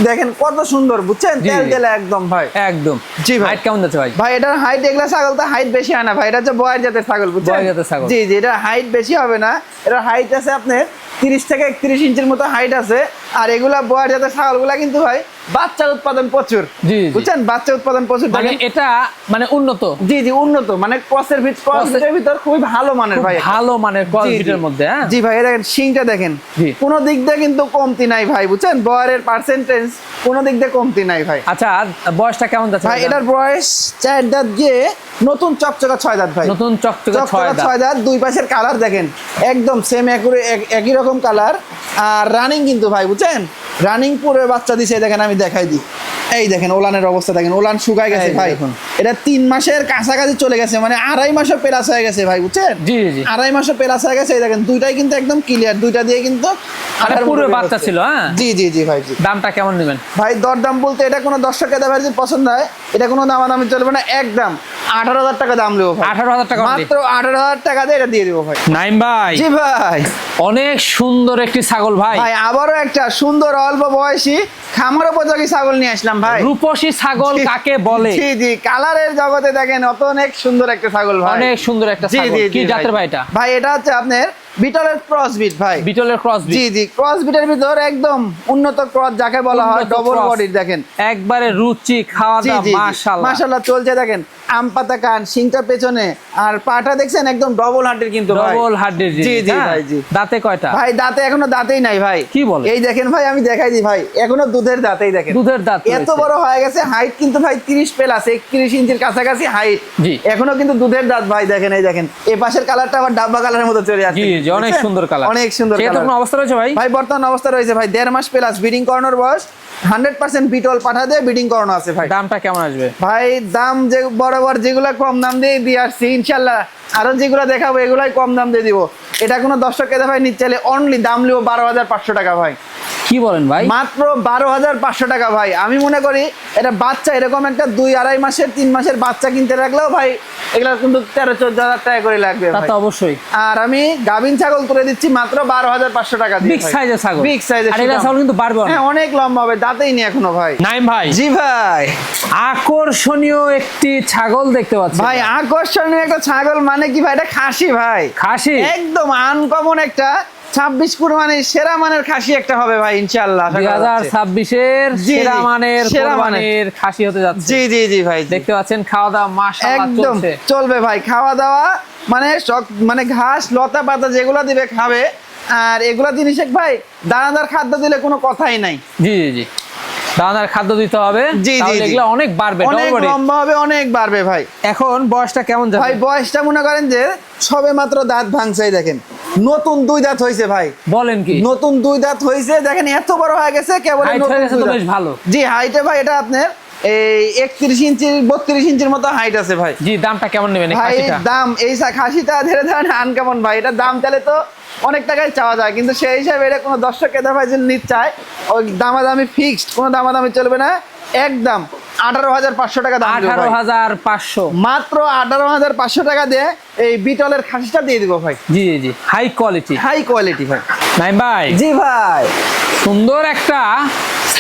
[SPEAKER 2] দেখেন কত সুন্দর বুঝছেন? তেল তেলে একদম ভাই।
[SPEAKER 1] একদম।
[SPEAKER 2] জি ভাই।
[SPEAKER 1] হাইট কেমন যাচ্ছে ভাই?
[SPEAKER 2] ভাই এটার হাইট এগুলা ছাগল তো হাইট বেশি হয় না ভাই এটা হচ্ছে বয়ের জাতের ছাগল বুঝছেন?
[SPEAKER 1] বয়ের জাতের ছাগল।
[SPEAKER 2] জি জি এটা হাইট বেশি হবে না এটা হাইট আছে আপনার তিরিশ থেকে একত্রিশ ইঞ্চির মতো হাইট আছে। আর এগুলা বয়ের জাতের ছাগলগুলা কিন্তু ভাই বাচ্চা উৎপাদন প্রচুর।
[SPEAKER 1] জি।
[SPEAKER 2] বুঝছেন? বাচ্চা উৎপাদন প্রচুর।
[SPEAKER 1] মানে এটা মানে উন্নত।
[SPEAKER 2] জি জি উন্নত। মানে ক্রসের ভিতর ক্রসের ভিতর খুবই ভালো মানের ভাই
[SPEAKER 1] ভালো মানের কোয়ালিটির মধ্যে হ্যাঁ?
[SPEAKER 2] জি ভাই দেখেন শিংটা দেখেন। কোনো দিক দিয়ে কিন্তু কমতি নাই ভাই বুঝছেন? বয়ের পার্সেন্টেজ কোনো দিক দিয়ে কমতি নাই ভাই।
[SPEAKER 1] আচ্ছা বয়সটা কেমন যাচ্ছে
[SPEAKER 2] ভাই এটার বয়স চার দাঁত গিয়ে নতুন চকচকা ছয় দাঁত ভাই।
[SPEAKER 1] নতুন চকচকে ছয় দাঁত।
[SPEAKER 2] ছয় দাঁত দুই পাশের কালার দেখেন। একদম সেম একই রকম কালার আর রানিং কিন্তু ভাই বুঝছেন? রানিং পুরো বাচ্চা দিছে দেখেন আমি দেখাই দিই। এই দেখেন ওলানের অবস্থা দেখেন ওলান শুকায় গেছে ভাই। এটা তিন মাসের কাছাকাছি চলে গেছে মানে আড়াই মাসও পেলাস হয়ে গেছে ভাই বুঝছেন?
[SPEAKER 1] জি, জি।
[SPEAKER 2] আড়াই মাসও পেলাস হয়ে গেছে এই দেখেন দুইটাই কিন্তু একদম ক্লিয়ার দুইটা দিয়ে কিন্তু
[SPEAKER 1] বাচ্চা ছিল, হ্যাঁ?
[SPEAKER 2] জি জি জি ভাই
[SPEAKER 1] দামটা কেমন নেবেন?
[SPEAKER 2] ভাই দরদাম বলতে এটা কোনো দর্শক ভাই যদি পছন্দ হয় এটা কোনো দামাদামি চলবে না একদম আঠারো হাজার টাকা দাম নেব ভাই।
[SPEAKER 1] আঠারো হাজার টাকা
[SPEAKER 2] মাত্র আঠারো হাজার টাকা দিয়ে এটা দিয়ে দেবো ভাই।
[SPEAKER 1] নাইম ভাই।
[SPEAKER 2] জি ভাই।
[SPEAKER 1] অনেক সুন্দর একটি ছাগল ভাই।
[SPEAKER 2] ভাই আবারও একটা সুন্দর অল্প বয়সী খামার উপযোগী ছাগল নিয়ে আসলাম ভাই।
[SPEAKER 1] রূপসী ছাগল কাকে বলে?
[SPEAKER 2] জি জি কালারের জগতে দেখেন অত অনেক সুন্দর একটা ছাগল ভাই।
[SPEAKER 1] অনেক সুন্দর একটা ছাগল। কি জাতের ভাই। এটা?
[SPEAKER 2] ভাই এটা হচ্ছে আপনার বিটলের ক্রস বিট ভাই।
[SPEAKER 1] বিটলের ক্রস বিট
[SPEAKER 2] জি জি ক্রস বিটের ভিতর একদম উন্নত ক্রস যাকে বলা হয় ডবল। বডির দেখেন।
[SPEAKER 1] একবারে রুচি খাওয়া দাওয়া মাশাআল্লাহ।
[SPEAKER 2] মাশাআল্লাহ চলছে দেখেন। আম পাতা কান সিংটা পেছনে আর পাটা দেখছেন একদম ডবল হার্টের কিন্তু
[SPEAKER 1] ডবল হার্ডের
[SPEAKER 2] জি জি ভাই জি।
[SPEAKER 1] দাঁতে কয়টা?
[SPEAKER 2] ভাই দাঁতে এখনও দাঁতেই নাই ভাই।
[SPEAKER 1] কি বলে?
[SPEAKER 2] এই দেখেন ভাই আমি দেখাই দিই ভাই এখনও দুধের দাঁতেই দেখেন।
[SPEAKER 1] দুধের দাঁত
[SPEAKER 2] এত বড় হয়ে গেছে হাইট কিন্তু ভাই তিরিশ প্লাস একত্রিশ ইঞ্চির কাছাকাছি হাইট
[SPEAKER 1] জি।
[SPEAKER 2] এখনও কিন্তু দুধের দাঁত ভাই দেখেন এই দেখেন। এই পাশের কালারটা আবার ডাব্বা কালারের মতো চলে যাচ্ছে
[SPEAKER 1] জি জি অনেক সুন্দর কালার।
[SPEAKER 2] অনেক সুন্দর কালার।
[SPEAKER 1] কোনো অবস্থা রয়েছে ভাই?
[SPEAKER 2] ভাই বর্তমান অবস্থা রয়েছে ভাই দেড় মাস প্লাস বিডিং করানোর বয়স। হান্ড্রেড পার্সেন্ট বিটল পাঠা দিয়ে বিডিং করানো আছে ভাই।
[SPEAKER 1] দামটা কেমন আসবে?
[SPEAKER 2] ভাই দাম যে বরাবর যেগুলো কম দাম দিয়ে দিয়ে আসছি, ইনশাল্লাহ আরও যেগুলো দেখাবো এগুলাই কম দাম দিয়ে দিব। এটা কোনো দর্শক কেদা ভাই নিচ্ছে অনলি দাম লিও বারো হাজার পাঁচশো টাকা ভাই।
[SPEAKER 1] কি বলেন ভাই?
[SPEAKER 2] মাত্র বারো হাজার পাঁচশো টাকা ভাই। আমি মনে করি এটা বাচ্চা এরকম একটা দুই আড়াই মাসের তিন মাসের বাচ্চা কিনতে রাখলেও ভাই এগুলো কিন্তু তেরো চোদ্দ হাজার টাকা করে লাগবে
[SPEAKER 1] তা তো অবশ্যই।
[SPEAKER 2] আর আমি গাভিন ছাগল তুলে দিচ্ছি মাত্র বারো হাজার পাঁচশো টাকা
[SPEAKER 1] বিগ সাইজের ছাগল।
[SPEAKER 2] বিগ সাইজের
[SPEAKER 1] আর এটা ছাগল কিন্তু বাড়বে অনেক।
[SPEAKER 2] হ্যাঁ অনেক লম্বা হবে দাঁতেই নি এখনও ভাই।
[SPEAKER 1] নাইম ভাই।
[SPEAKER 2] জি ভাই।
[SPEAKER 1] আকর্ষণীয় একটি ছাগল দেখতে পাচ্ছি।
[SPEAKER 2] ভাই আকর্ষণীয় একটা ছাগল মানে কি ভাই? এটা খাসি ভাই।
[SPEAKER 1] খাসি?
[SPEAKER 2] একদম আনকমন একটা ছাব্বিশ কুরবানির সেরা মানের খাসি একটা হবে ভাই ইনশাল্লাহ
[SPEAKER 1] দুই হাজার ছাব্বিশের সেরা মানের
[SPEAKER 2] সেরা
[SPEAKER 1] মানের। খাসি হতে যাচ্ছে।
[SPEAKER 2] জি জি জি ভাই
[SPEAKER 1] দেখতে পাচ্ছেন খাওয়া দাওয়া মাস
[SPEAKER 2] একদম চলবে ভাই খাওয়া দাওয়া মানে সব মানে ঘাস লতা পাতা যেগুলো দিবে খাবে। আর এগুলা জিনিস ভাই দানাদার খাদ্য দিলে কোনো কথাই নাই।
[SPEAKER 1] জি জি জি। দানাদার খাদ্য দিতে হবে।
[SPEAKER 2] জি, জি,
[SPEAKER 1] এগুলো অনেক বাড়বে
[SPEAKER 2] অনেক লম্বা হবে অনেক বাড়বে ভাই।
[SPEAKER 1] এখন বয়সটা কেমন যাবে?
[SPEAKER 2] ভাই বয়সটা মনে করেন যে সবে মাত্র দাঁত ভাঙছে দেখেন। নতুন দুই দাঁত হয়েছে ভাই।
[SPEAKER 1] বলেন কি?
[SPEAKER 2] নতুন দুই দাঁত হয়েছে দেখেন এত বড় হয়ে গেছে কেবল।
[SPEAKER 1] বেশ ভালো।
[SPEAKER 2] জি হাইটে ভাই এটা আপনার এই একত্রিশ ইঞ্চি বত্রিশ ইঞ্চির মতো হাইট আছে ভাই।
[SPEAKER 1] জি দামটা কেমন নেবেন
[SPEAKER 2] ভাই
[SPEAKER 1] খাসিটা?
[SPEAKER 2] দাম এই খাসিটা ধরে ধরেন ভাই? এটা দাম চালে তো অনেক টাকায় চাওয়া যায় কিন্তু সেই হিসাবে এটা কোনো দর্শক ভাই যদি নিতে চায় ওই দামাদামি ফিক্সড কোনো দামাদামি চলবে না। একদম আঠারো হাজার পাঁচশো টাকা দাম
[SPEAKER 1] আঠারো হাজার পাঁচশো।
[SPEAKER 2] মাত্র আঠারো হাজার পাঁচশো টাকা দিয়ে এই বিটলের খাসিটা দিয়ে দিব ভাই।
[SPEAKER 1] জি জি জি হাই কোয়ালিটি
[SPEAKER 2] হাই কোয়ালিটি ভাই।
[SPEAKER 1] নাই ভাই
[SPEAKER 2] জি ভাই।
[SPEAKER 1] সুন্দর একটা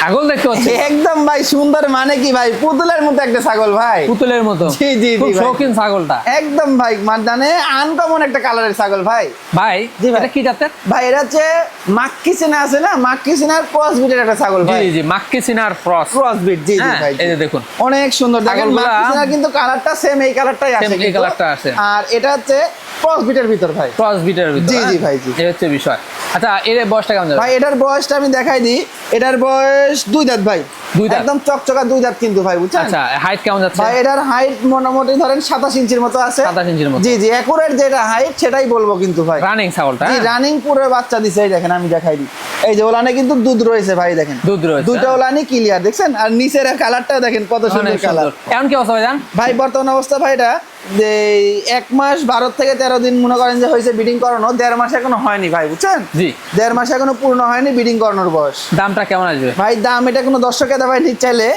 [SPEAKER 1] ছাগল দেখতে পাচ্ছি।
[SPEAKER 2] একদম ভাই সুন্দর মানে কি ভাই? পুতুলের মতো একটা ছাগল ভাই।
[SPEAKER 1] পুতুলের মতো।
[SPEAKER 2] জি, জি,
[SPEAKER 1] খুব শৌখিন ছাগলটা।
[SPEAKER 2] একদম ভাই মানে আনকমন একটা কালারের ছাগল ভাই।
[SPEAKER 1] ভাই
[SPEAKER 2] জি।
[SPEAKER 1] এটা কি জাতের?
[SPEAKER 2] ভাই এটা হচ্ছে মাক্কি সিনা আছে না? মাক্কি সিনার ক্রস বিটের একটা ছাগল ভাই।
[SPEAKER 1] জি মাক্কি সিনার ক্রস
[SPEAKER 2] ক্রস বিট জি জি
[SPEAKER 1] হ্যাঁ,
[SPEAKER 2] ভাই
[SPEAKER 1] এই যে দেখুন।
[SPEAKER 2] অনেক সুন্দর। দেখেন মাক্কি সিনার কিন্তু কালারটা সেম এই কালারটাই আছে
[SPEAKER 1] এই কালারটা আছে।
[SPEAKER 2] আর এটা হচ্ছে ক্রস বিটের ভিতর ভাই।
[SPEAKER 1] ক্রস বিটের ভিতর
[SPEAKER 2] জি,
[SPEAKER 1] হ্যাঁ?
[SPEAKER 2] জি ভাই, জি।
[SPEAKER 1] এই হচ্ছে বিষয়। আচ্ছা এর বয়সটা কেমন
[SPEAKER 2] ভাই এটার বয়সটা আমি দেখাই দিই। এটার বয়স দুই দাঁত ভাই।
[SPEAKER 1] দুই দাঁত?
[SPEAKER 2] একদম চকচকা দুই দাঁত কিন্তু ভাই বুঝছেন?
[SPEAKER 1] আচ্ছা হাইট কেমন যাচ্ছে?
[SPEAKER 2] ভাই এটার হাইট মোটামুটি ধরেন সাতাশ ইঞ্চির মতো আছে।
[SPEAKER 1] 27 ইঞ্চির মতো।
[SPEAKER 2] জি জি একুরেট যেটা হাইট সেটাই বলব কিন্তু ভাই।
[SPEAKER 1] রানিং ছাগলটা
[SPEAKER 2] জি
[SPEAKER 1] হ্যাঁ?
[SPEAKER 2] রানিং পুরো বাচ্চা দিছে এই দেখেন আমি দেখাই দিই। এই যে ওলানে কিন্তু দুধ রয়েছে ভাই দেখেন।
[SPEAKER 1] দুধ রয়েছে, হ্যাঁ।
[SPEAKER 2] ওলানি ক্লিয়ার দেখছেন? আর নিচের কালারটা দেখেন কত সুন্দর কালার
[SPEAKER 1] এমন কি অবস্থা ভাই জান
[SPEAKER 2] ভাই বর্তমান অবস্থা ভাই এটা যে এক মাস বারো থেকে তেরো দিন মনে করেন যে হয়েছে বিডিং করানো দেড় মাস এখনও হয়নি ভাই বুঝছেন?
[SPEAKER 1] জি।
[SPEAKER 2] দেড় মাস এখনও পূর্ণ হয়নি বিডিং করানোর বয়স।
[SPEAKER 1] দামটা কেমন আসবে?
[SPEAKER 2] ভাই দাম এটা কোনো দর্শকের ভাই ঠিক চাইলে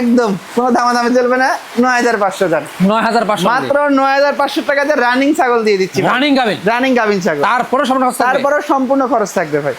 [SPEAKER 2] একদম কোনো দামাদামি চলবে না নয় হাজার পাঁচশো টাকা
[SPEAKER 1] নয় হাজার পাঁচশো
[SPEAKER 2] মাত্র নয় হাজার পাঁচশো টাকা দিয়ে রানিং ছাগল দিয়ে দিচ্ছি
[SPEAKER 1] রানিং গাবেন
[SPEAKER 2] রানিং গাভিন ছাগল।
[SPEAKER 1] তারপরে
[SPEAKER 2] তারপরে সম্পূর্ণ খরচ থাকবে ভাই।